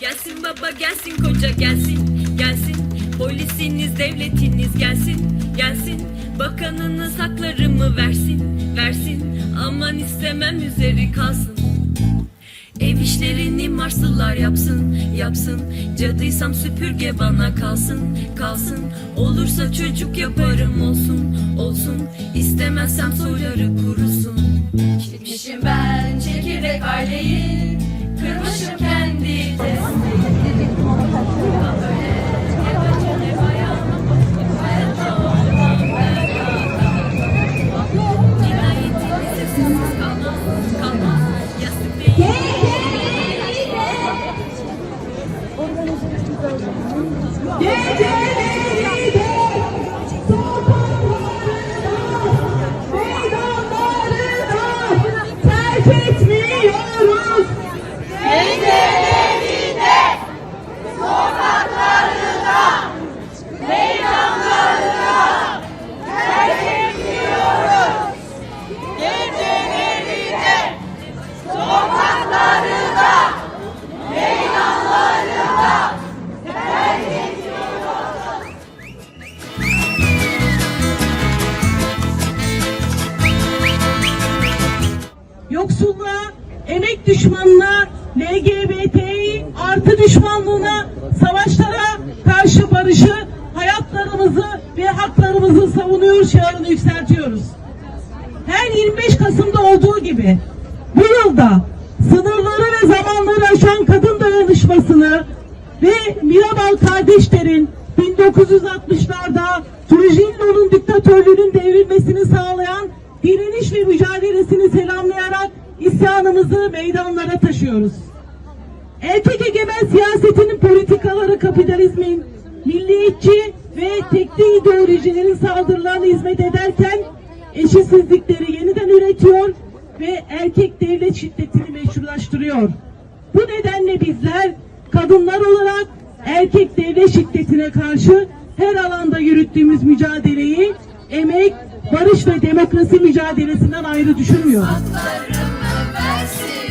Gelsin baba gelsin koca gelsin. Gelsin Polisiniz devletiniz gelsin. Gelsin Bakanınız haklarımı versin. Versin Aman istemem üzeri kalsın. Ev işlerini Marslılar yapsın, yapsın. Cadıysam süpürge bana kalsın, kalsın. Olursa çocuk yaparım olsun, olsun. İstemezsem soyları kurusun. Gitmişim ben çekirdek aileyi emek düşmanına, LGBTİ artı düşmanlığına, savaşlara karşı barışı, hayatlarımızı ve haklarımızı savunuyor şiarını yükseltiyoruz. Her 25 Kasım'da olduğu gibi bu yılda sınırları ve zamanları aşan kadın dayanışmasını ve Mirabal kardeşlerin 1960'larda Trujillo'nun diktatörlüğünün devrilmesini sağlayan direniş ve mücadelesini selamlayarak isyanımızı meydanlara taşıyoruz. Erkek egemen siyasetinin politikaları kapitalizmin, milliyetçi ve tekli ideolojilerin saldırılarına hizmet ederken eşitsizlikleri yeniden üretiyor ve erkek devlet şiddetini meşrulaştırıyor. Bu nedenle bizler kadınlar olarak erkek devlet şiddetine karşı her alanda yürüttüğümüz mücadeleyi emek, barış ve demokrasi mücadelesinden ayrı düşünmüyoruz. tivesse